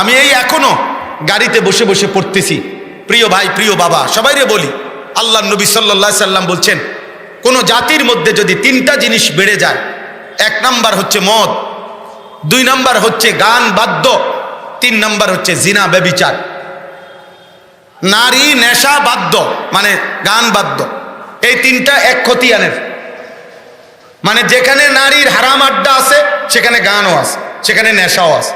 আমি এই এখনও গাড়িতে বসে বসে পড়তেছি। প্রিয় ভাই, প্রিয় বাবা সবাইরে বলি, আল্লাহ নবী সাল্লা সাল্লাম বলছেন, কোনো জাতির মধ্যে যদি তিনটা জিনিস বেড়ে যায়, এক নাম্বার হচ্ছে মদ, দুই নাম্বার হচ্ছে গান বাদ্য, তিন নাম্বার হচ্ছে জিনা, ব্যবিচার। নারী, নেশা, বাদ্য মানে গান, বাদ্য, এই তিনটা এক খতিয়ানের। মানে যেখানে নারীর হারাম আড্ডা আছে, সেখানে গানও আছে, সেখানে নেশাও আছে।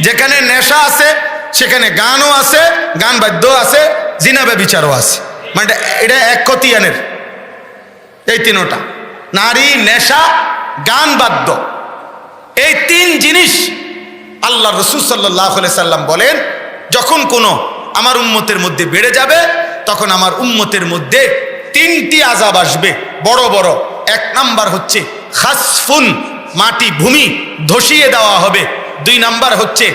যেখানে নেশা আছে, সেখানে গানও আছে, গান বাদ্য আছে জিনাবে বিচারও আছে। মানে এটা- এক খতিয়ানের। এই তিনোটা। নারী, নেশা, গান, বাদ্য। এই তিন জিনিস আল্লাহ রসুল সাল্লাহ সাল্লাম বলেন, যখন কোনো আমার উম্মতের মধ্যে বেড়ে যাবে, তখন আমার উম্মতের মধ্যে তিনটি আজাব আসবে। বড় বড়। এক নাম্বার হচ্ছে, খাসফুন, মাটি, ভূমি ধসিয়ে দেওয়া হবে। দুই নাম্বার হচ্ছে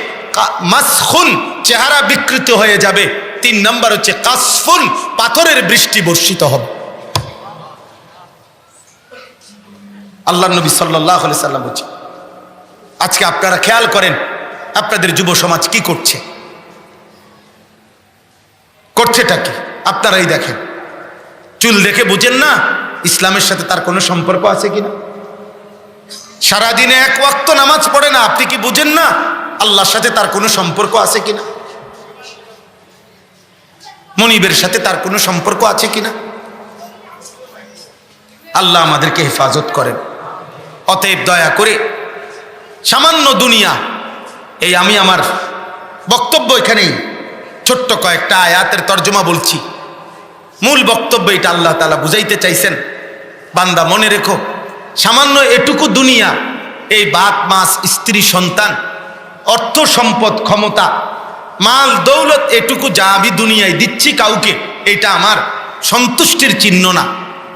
মাসখুন, চেহারা বিকৃত হয়ে যাবে। তিন নাম্বার হচ্ছে কাসফুন, পাথরের বৃষ্টি বর্ষিত হবে। আল্লাহ নবী সাল্লাহ সাল্লাম বলছে, আজকে আপনারা খেয়াল করেন, আপনাদের যুব সমাজ কি করছে? করছেটা কি? আপনারাই দেখেন। চুল দেখে বুঝেন না, ইসলামের সাথে তার কোনো সম্পর্ক আছে কিনা? সারাদিনে এক ওয়াক্ত নামাজ পড়ে না, আপনি কি বুঝেন না আল্লাহর সাথে তার কোনো সম্পর্ক আছে কিনা? মনিবের সাথে তার কোনো সম্পর্ক আছে কিনা? আল্লাহ আমাদেরকে হেফাজত করেন। অতএব দয়া করে সামান্য দুনিয়া, এই আমি আমার বক্তব্য এখানেই, ছোট্ট কয়েকটা আয়াতের তর্জমা বলছি। মূল বক্তব্য এটা আল্লাহ তালা বুঝাইতে চাইছেন। বান্দা মনে রেখো সামান্য এটুকু দুনিয়া, এই বাত মাস স্ত্রী, সন্তান, অর্থ সম্পদ, ক্ষমতা, মাল, দৌলত, এটুকু যা আমি দুনিয়ায় দিচ্ছি কাউকে, এটা আমার সন্তুষ্টির চিহ্ন না,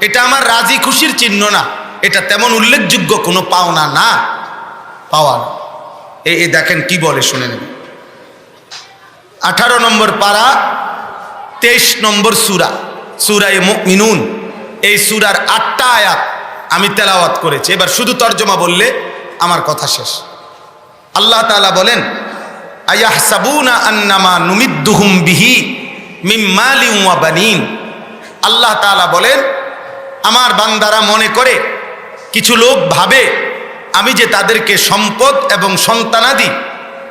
এটা আমার রাজি খুশির চিহ্ন না, এটা তেমন উল্লেখযোগ্য কোনো পাওনা না, পাওয়া না। এ এ দেখেন কি বলে শুনে নেন। আঠারো নম্বর পারা, তেইশ নম্বর সুরা, সুরায় মিনুন এই সুরার আটটা আয়াত আমি তেলাওয়াত করেছি। এবার শুধু তর্জমা বললে আমার কথা শেষ। আল্লাহ তাআলা বলেন আন্নামা নুমিদ্দুহুম বানিন। আল্লাহ তাআলা বলেন, আমার বান্দারা মনে করে, কিছু লোক ভাবে, আমি যে তাদেরকে সম্পদ এবং সন্তানাদি,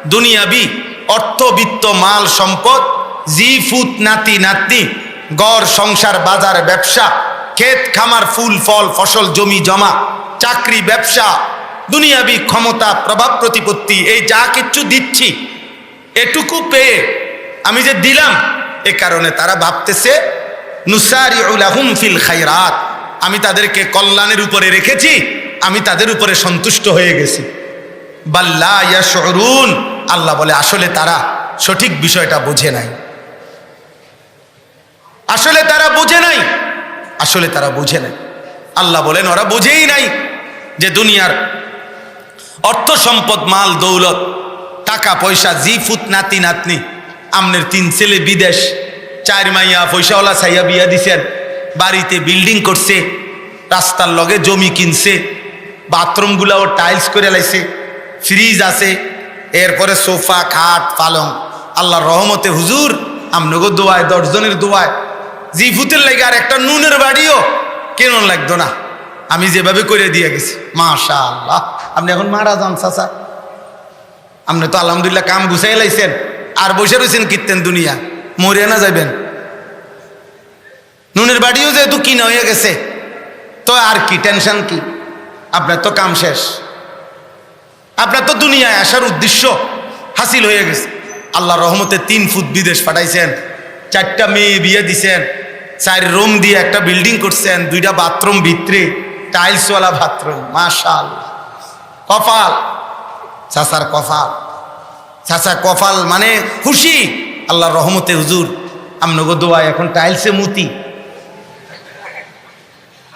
দুনিয়াবি অর্থবিত্ত মাল, সম্পদ, জি, ফুত, নাতি, নাতনি, গড়, সংসার, বাজার, ব্যবসা ক্ষেত, খামার, ফুল, ফল, ফসল, জমি, জমা, চাকরি, ব্যবসা, দুনিয়াবি ক্ষমতা, প্রভাব, প্রতিপত্তি, এই যা কিচ্ছু দিচ্ছি, এটুকু পেয়ে আমি যে দিলাম, এ কারণে তারা ভাবতেছে নুসারি খাইরাত আমি তাদেরকে কল্যাণের উপরে রেখেছি, আমি তাদের উপরে সন্তুষ্ট হয়ে গেছি। বাল্লা ইয়াশরুন আল্লাহ বলে, আসলে তারা সঠিক বিষয়টা বোঝে নাই। আসলে তারা বোঝে নাই। আসলে তারা বোঝে নাই। আল্লাহ বলেন, ওরা বোঝেই নাই যে দুনিয়ার অর্থ সম্পদ, মাল, দৌলত, টাকা, পয়সা, জি, ফুত, নাতি, নাতনি, আমনের তিন ছেলে বিদেশ, চার মাইয়া পয়সাওয়ালা সাইয়া বিয়া দিছেন, বাড়িতে বিল্ডিং করছে, রাস্তার লগে জমি কিনছে, বাথরুমগুলাও টাইলস করে লাইছে, ফ্রিজ আছে, এরপরে সোফা, খাট, পালং, আল্লাহর রহমতে হুজুর, আমনগো দোয়ায়, দশজনের দোয়ায় জি ফুতের লাগে আর একটা নুনের বাড়িও কেন লাগতো না? আমি যেভাবে করে দিয়ে গেছি মাশা আল্লাহ আপনি এখন মারা যান চাচা। আপনি তো আলহামদুলিল্লাহ কাম গুছাই লাইছেন, আর বসে রয়েছেন কীর্তেন দুনিয়া, মরিয়া না যাবেন নুনের বাড়িও যেহেতু কিনা হয়ে গেছে, তো আর কি, টেনশন কি? আপনার তো কাম শেষ। আপনার তো দুনিয়ায় আসার উদ্দেশ্য হাসিল হয়ে গেছে। আল্লাহ রহমতে তিন ফুট বিদেশ পাঠাইছেন, চারটা মেয়ে বিয়ে দিছেন চার রুম দিয়ে একটা বিল্ডিং করছেন, দুইটা বাথরুম ভিতরে, টাইলসওয়ালা বাথরুম মাশাল কপাল, চাচার কপাল। চাচা কপাল মানে খুশি, আল্লাহর রহমতে হুজুর, আমনগো দোয়া এখন টাইলসে মুতি।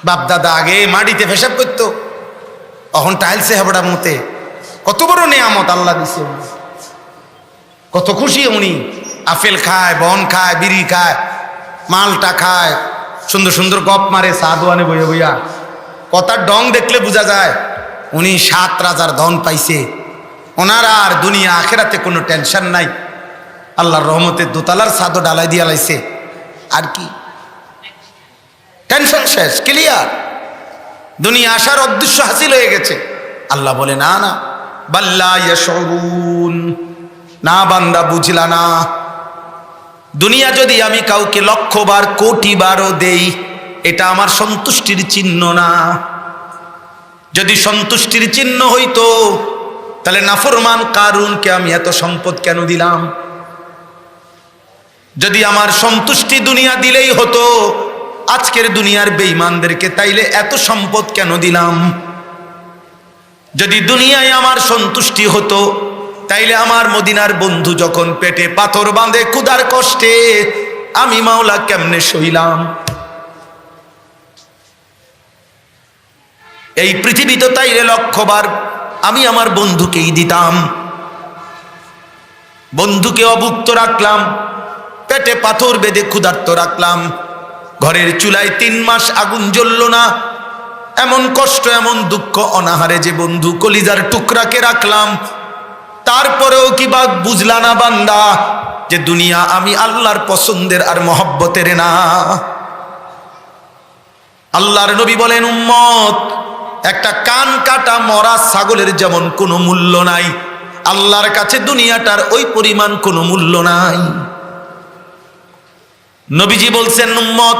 বাপ দাদা আগে মাটিতে পেশাব করতো, এখন টাইলসে হেবড়া মুতে। কত বড় নেয়ামত আল্লাহ দিছে। কত খুশি উনি। আপেল খায়, বন খায়, বিড়ি খায়। মালটা খায়। সুন্দর সুন্দর গপ মারে সাদওয়ানে বইয়া বইয়া। কথার ডং দেখলে বোঝা যায়, উনি সাত রাজার ধন পাইছে। ওনারা আর দুনিয়া আখেরাতে কোনো টেনশন নাই। আল্লাহর রহমতের দোতলার সাদো ডালাই দিয়া লাইছে। আর কি? টেনশন শেষ, ক্লিয়ার। দুনিয়া আসার উদ্দেশ্য হাসিল হয়ে গেছে। আল্লাহ বলে, না না। বাল্লা না বান্দা, বুঝলা না। দুনিয়া যদি আমি কাউকে লক্ষ বার কোটি বারও দেই, এটা আমার সন্তুষ্টির চিহ্ন না। যদি সন্তুষ্টির চিহ্ন হইতো, তাহলে নাফরমান কারুনকে আমি এত সম্পদ কেন দিলাম? যদি আমার সন্তুষ্টি দুনিয়া দিলেই হতো, আজকের দুনিয়ার বেঈমানদেরকে তাইলে এত সম্পদ কেন দিলাম? যদি দুনিয়ায় আমার সন্তুষ্টি হতো তাইলে আমার মদিনার বন্ধু যখন পেটে পাথর বাঁধে কুদার কষ্টে, আমি মাওলা কেমনে সইলাম এই পৃথিবী তো তাইলে লক্ষবার আমি আমার বন্ধুকেই দিতাম। বন্ধুকে অভুক্ত রাখলাম, পেটে পাথর বেঁধে ক্ষুধার্ত রাখলাম। ঘরের চুলায় তিন মাস আগুন জ্বলল না, এমন কষ্ট, এমন দুঃখ অনাহারে যে বন্ধু কলিজার টুকরাকে রাখলাম। তারপরেও কি বাঘ বুঝলা না বান্দা যে দুনিয়া আমি আল্লাহর পছন্দের আর মহব্বতের না? আল্লাহর নবী বলেন, উম্মত, একটা কান কাটা মরা ছাগলের যেমন কোনো মূল্য নাই, আল্লাহর কাছে দুনিয়াটার ওই পরিমাণ কোনো মূল্য নাই। নবীজি বলছেন, উম্মত,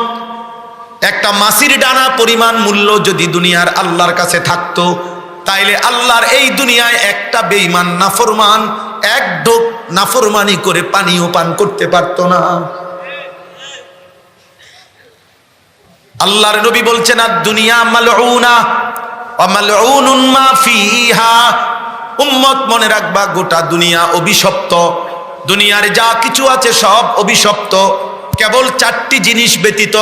একটা মাসির ডানা পরিমাণ মূল্য যদি দুনিয়ার আল্লাহর কাছে থাকতো তাইলে আল্লাহর এই দুনিয়ায় একটা বেইমান নাফরমান, এক ডোক নাফরমানি করে পানীয় পান করতে পারতো না। আল্লাহর নবী বলছেন, আর দুনিয়া মালউনা, ওয়া মালউনুন মা ফিহা। উম্মত মনে রাখবা, গোটা দুনিয়া অভিশপ্ত। দুনিয়ার যা কিছু আছে সব অভিশপ্ত। কেবল চারটি জিনিস ব্যতীত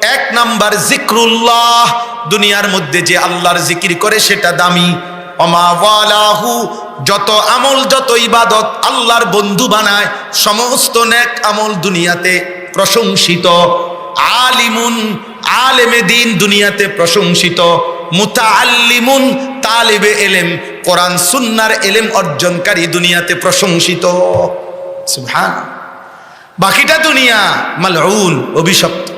এক নাম্বার জিক্রুল্লাহ, দুনিয়ার মধ্যে যে আল্লাহর জিকির করে সেটা দামি। অমা ওয়ালাহু, যত আমল, যত ইবাদত আল্লাহর বন্ধু বানায়, সমস্ত নেক আমল দুনিয়াতে প্রশংসিত। আলিমুন, আলেমে দিন দুনিয়াতে প্রশংসিত। মুতাআল্লিমুন, তালেবে এলেম, কোরআন, সুন্নার এলেম অর্জনকারী দুনিয়াতে প্রশংসিত। সুবহান। বাকিটা দুনিয়া মালউন, অভিশপ্ত।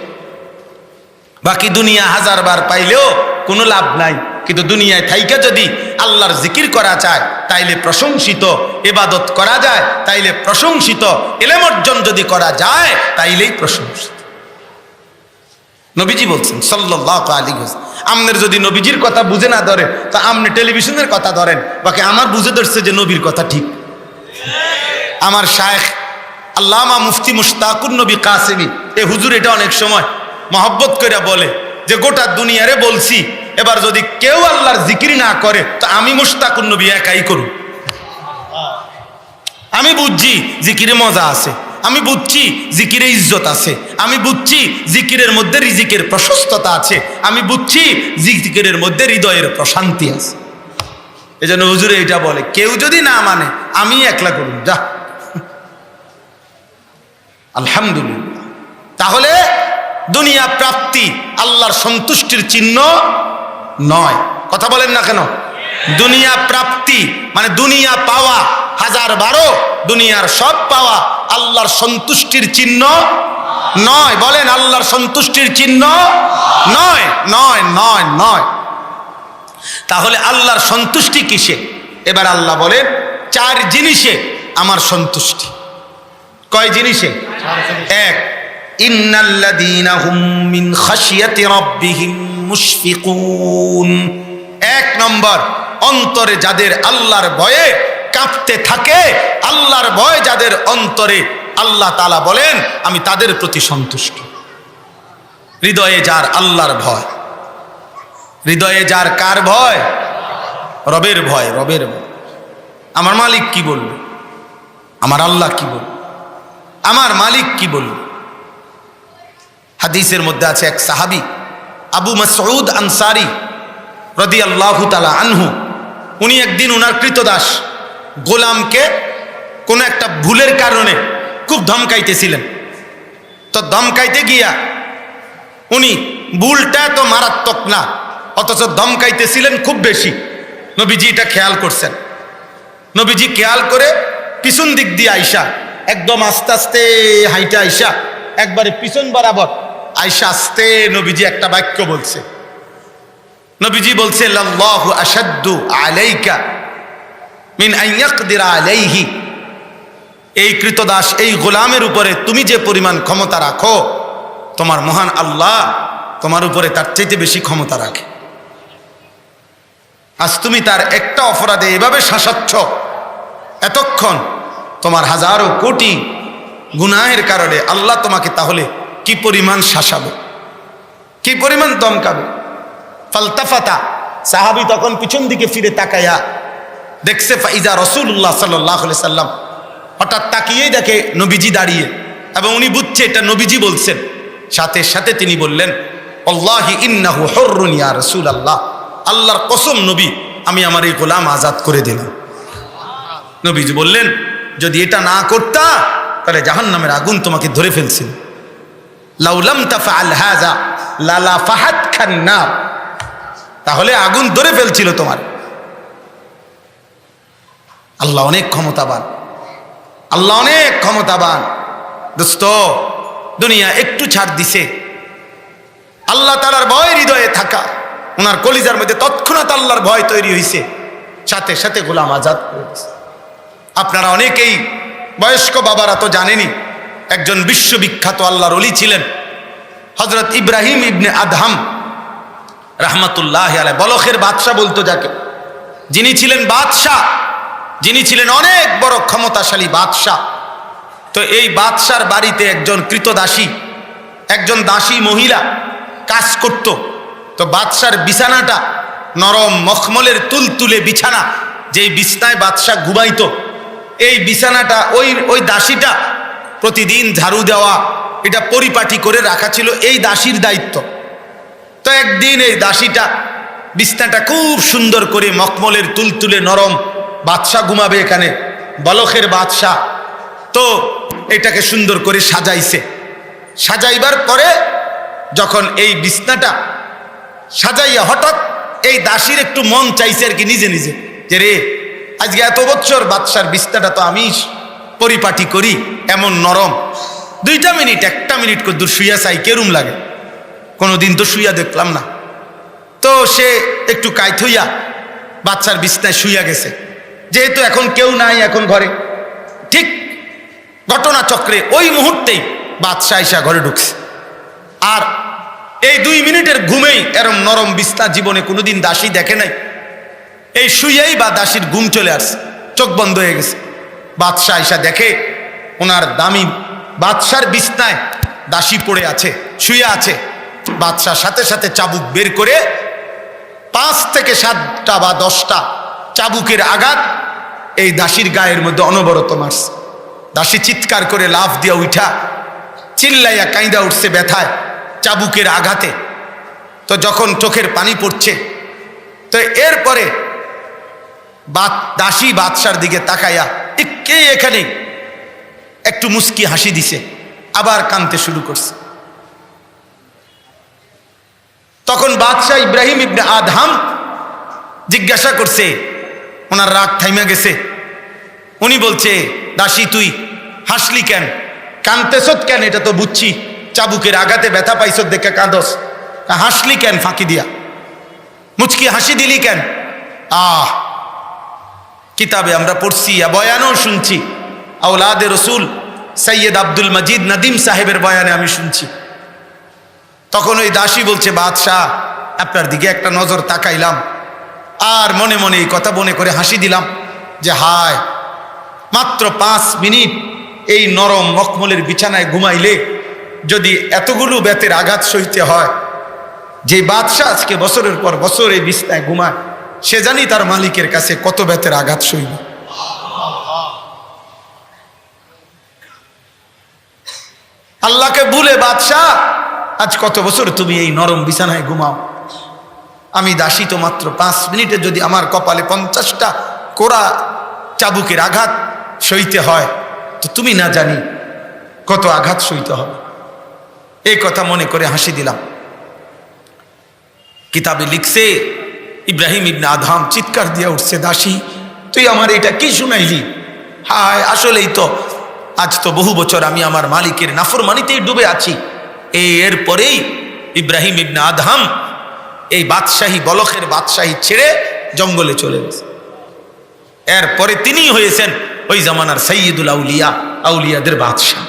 বাকি দুনিয়া হাজার বার পাইলেও কোনো লাভ নাই। কিন্তু দুনিয়ায় থাইকা যদি আল্লাহর জিকির করা যায় তাইলে প্রশংসিত, এবাদত করা যায়, তাইলে প্রশংসিত, এলেম অর্জন যদি করা যায়, তাইলেই প্রশংসিত। নবীজি বলছেন সাল্লাহ আলী আমনের যদি নবীজির কথা বুঝে না ধরে, তা আমনে টেলিভিশনের কথা ধরেন, বাকি আমার বুঝে ধরছে যে নবীর কথা ঠিক। আমার শায়েখ আল্লামা মুফতি মুশতাকুর নবী কাসেমি, এ হুজুর এটা অনেক সময় মহব্বত করে বলে যে গোটা দুনিয়ারে বলছি, এবার যদি কেউ আল্লাহর জিকির না করে, তো আমি মুশতাকুর নবী একাই করুন। আমি বুঝছি জিকিরে মজা আছে, আমি বুঝছি জিকিরে ইজ্জত আছে, আমি বুঝছি জিকিরের মধ্যে রিজিকের প্রশস্ততা আছে, আমি বুঝছি জিকিরের মধ্যে হৃদয়ের প্রশান্তি আছে। এই জন্য হুজুরে এটা বলে, কেউ যদি না মানে আমি একলা করুন, যা। আলহামদুলিল্লাহ। তাহলে দুনিয়া প্রাপ্তি আল্লাহর সন্তুষ্টির চিহ্ন নয়। কথা বলেন না কেন? দুনিয়া প্রাপ্তি মানে দুনিয়া পাওয়া হাজার বারো দুনিয়ার সব পাওয়া আল্লাহর সন্তুষ্টির চিহ্ন নয়। বলেন আল্লাহর সন্তুষ্টির চিহ্ন নয় নয় নয় নয়। তাহলে আল্লাহর সন্তুষ্টি কিসে? এবার আল্লাহ বলেন চার জিনিসে আমার সন্তুষ্টি। কয় জিনিসে? এক ইন্নাল্লাযীনা হুম মিন খাশিয়াতি রাব্বিহিম এক নম্বর, অন্তরে যাদের আল্লাহর ভয়ে কাঁপতে থাকে, আল্লাহর ভয় যাদের অন্তরে আল্লাহ তালা বলেন, আমি তাদের প্রতি সন্তুষ্ট। হৃদয়ে যার আল্লাহর ভয়। হৃদয়ে যার কার ভয়? রবের ভয় রবের ভয়। আমার মালিক কি বলবে? আমার আল্লাহ কি বলবে? আমার মালিক কি বলবে? হাদিসের মধ্যে আছে এক সাহাবি, আবু মাসউদ আনসারি রদি আল্লাহ তালা আনহু। উনি একদিন উনার কৃতদাস গোলামকে কোনো একটা ভুলের কারণে খুব ধমকাইতেছিলেন। তো ধমকাইতে গিয়া উনি, ভুলটা তো মারাত্মক না, অথচ ধমকাইতেছিলেন খুব বেশি। নবীজি এটা খেয়াল করছেন। নবীজি খেয়াল করে পিছন দিক দিয়ে আইসা, একদম আস্তে আস্তে হাইটা আইসা, একবারে পিছন বরাবর আইসা আস্তে নবীজি একটা বাক্য বলছে। নবীজি বলছে, লাল্লাহু আসাদ্দু আলাইকা মিন আইয়াকদিরা আলাইহি। এই কৃতদাস, এই গোলামের উপরে তুমি যে পরিমাণ ক্ষমতা রাখো, তোমার মহান আল্লাহ তোমার উপরে তার চাইতে বেশি ক্ষমতা রাখে। আজ তুমি তার একটা অপরাধে এভাবে শাসাচ্ছ, এতক্ষণ তোমার হাজারো কোটি গুনাহের কারণে আল্লাহ তোমাকে তাহলে কি পরিমাণ শাসাবে? কি পরিমাণ দমকাবে? ফালতাফাতা। সাহাবি তখন পিছন দিকে ফিরে তাকাইয়া দেখছে, ফাইজা রসুল্লাহ সাল্লাহ সাল্লাম হঠাৎ তাকিয়েই দেখে নবীজি দাঁড়িয়ে এবং উনি বুঝছে, এটা নবীজি বলছেন। সাথে সাথে তিনি বললেন, আল্লাহি ইন্নাহু হর্রুন ইয়া রসুল আল্লাহ আল্লাহর কসম নবী, আমি আমার এই গোলাম আজাদ করে দিলাম। নবীজি বললেন, যদি এটা না করতা, তাহলে জাহান নামের আগুন তোমাকে ধরে ফেলছিল। লাউলাম তাফা হাজা লালা ফাহাদ খান না তাহলে আগুন ধরে ফেলছিল তোমার। আল্লাহ অনেক ক্ষমতাবান। আল্লাহ অনেক ক্ষমতাবান। দোস্ত, দুনিয়া একটু ছাড় দিছে। আল্লাহ তালার ভয় হৃদয়ে থাকা। ওনার কলিজার মধ্যে তৎক্ষণাৎ আল্লাহর ভয় তৈরি হয়েছে সাথে সাথে গোলাম আজাদ আপনারা অনেকেই বয়স্ক বাবারা তো জানেনি একজন বিশ্ববিখ্যাত আল্লাহর অলি ছিলেন হজরত ইব্রাহিম ইবনে আদহাম রাহমাতুল্লাহ আলাই বলখের বাদশাহ বলতো যাকে। যিনি ছিলেন বাদশাহ, যিনি ছিলেন অনেক বড় ক্ষমতাশালী বাদশাহ। তো এই বাদশার বাড়িতে একজন কৃতদাসী, একজন দাসী মহিলা কাজ করত। তো বাদশার বিছানাটা নরম মখমলের তুলতুলে বিছানা, যেই বিছনায় বাদশাহ ঘুমাইতো, এই বিছানাটা, ওই ওই দাসীটা প্রতিদিন ঝাড়ু দেওয়া, এটা পরিপাটি করে রাখা ছিল এই দাসীর দায়িত্ব। তো একদিন এই দাসীটা বিছনাটা খুব সুন্দর করে মখমলের তুলতুলে নরম বাদশাহ ঘুমাবে এখানে, বলখের বাদশাহ। তো এটাকে সুন্দর করে সাজাইছে। সাজাইবার পরে যখন এই বিছনাটা সাজাইয়া হঠাৎ এই দাসীর একটু মন চাইছে আর কি নিজে নিজে, যে রে, আজকে এত বছর বাদশার বিছনাটা তো আমি পরিপাটি করি, এমন নরম। দুইটা মিনিট, একটা মিনিট করে দূর শুইয়া চাই কেরুম লাগে? কোনোদিন তো শুইয়া দেখলাম না। তো সে একটু কাইত হইয়া বাচ্চার বিছনায় শুইয়া গেছে। যেহেতু এখন কেউ নাই এখন ঘরে। ঠিক ঘটনা চক্রে ওই মুহূর্তেই বাদশাহ ইসা ঘরে ঢুকছে। আর এই দুই মিনিটের ঘুমেই এরম নরম বিস্তা জীবনে কোনোদিন দাসী দেখে নাই। এই শুইয়াই বা দাসীর ঘুম চলে আসছে, চোখ বন্ধ হয়ে গেছে। বাদশাহ ইসা দেখে, ওনার দামি বাদশার বিছনায় দাসী পড়ে আছে, শুয়ে আছে। বাদশার সাথে সাথে চাবুক বের করে পাঁচ থেকে সাতটা বা দশটা চাবুকের আঘাত এই দাসীর গায়ের মধ্যে অনবরত মারছে। দাসী চিৎকার করে লাফ দিয়া উঠা, চিল্লাইয়া কাঁদা উঠছে ব্যথায় চাবুকের আঘাতে। তো যখন চোখের পানি পড়ছে, তো এরপরে দাসী বাদশার দিকে তাকাইয়া "এ কে এখানে? একটু মুস্কি হাসি দিছে, আবার কানতে শুরু করছে। তখন বাদশাহ ইব্রাহিম ইবনে আদহাম জিজ্ঞাসা করছে, ওনার রাগ থাইমা গেছে? উনি বলছে, দাসী তুই, হাসলি কেন? কানতেছত কেন? এটা তো বুঝছি। চাবুকের আঘাতে ব্যথা পাইছ দেখে কাঁদস। হাসলি কেন ফাঁকি দিয়া? মুচকি হাসি দিলি কেন? আহ কিতাবে আমরা পড়ছি আর বয়ানও শুনছি। আউলাদে রসুল সৈয়দ আব্দুল মজিদ নদীম সাহেবের বয়ানে আমি শুনছি। তখন ওই দাসী বলছে, বাদশাহ, আপনার দিকে একটা নজর তাকাইলাম। আর মনে মনে এই কথা মনে করে হাসি দিলাম যে, হায়, মাত্র পাঁচ মিনিট এই নরম মখমলের বিছানায় ঘুমাইলে যদি এতগুলো বেতের আঘাত সইতে হয়, যে বাদশাহ আজকে বছরের পর বছর এই বিছনায় ঘুমায় সে জানি তার মালিকের কাছে কত বেতের আঘাত সইব। আল্লাহকে ভুলে বাদশাহ, আজ কত বছর তুমি এই নরম বিছানায় ঘুমাও? আমি দাসী তো মাত্র পাঁচ মিনিটে যদি আমার কপালে পঞ্চাশটা কোরা চাবুকের আঘাত সইতে হয়, তো তুমি না জানি কত আঘাত সইতে হবে। এই কথা মনে করে হাসি দিলাম। কিতাবে লিখছে ইব্রাহিম ইবনে আধাম চিৎকার দিয়ে উঠছে, দাসী, তুই আমার এটা কি শুনাইলি? হায়, আসলেই তো, আজ তো বহু বছর আমি আমার মালিকের নাফরমানিতেই ডুবে আছি। এই এরপরেই ইব্রাহিম ইবনে আদহাম এই বাদশাহী, বলখের বাদশাহী ছেড়ে জঙ্গলে চলে গেছে। এরপরে তিনি হয়েছেন ওই জামানার সৈয়দুল আউলিয়া, আউলিয়াদের বাদশাহ।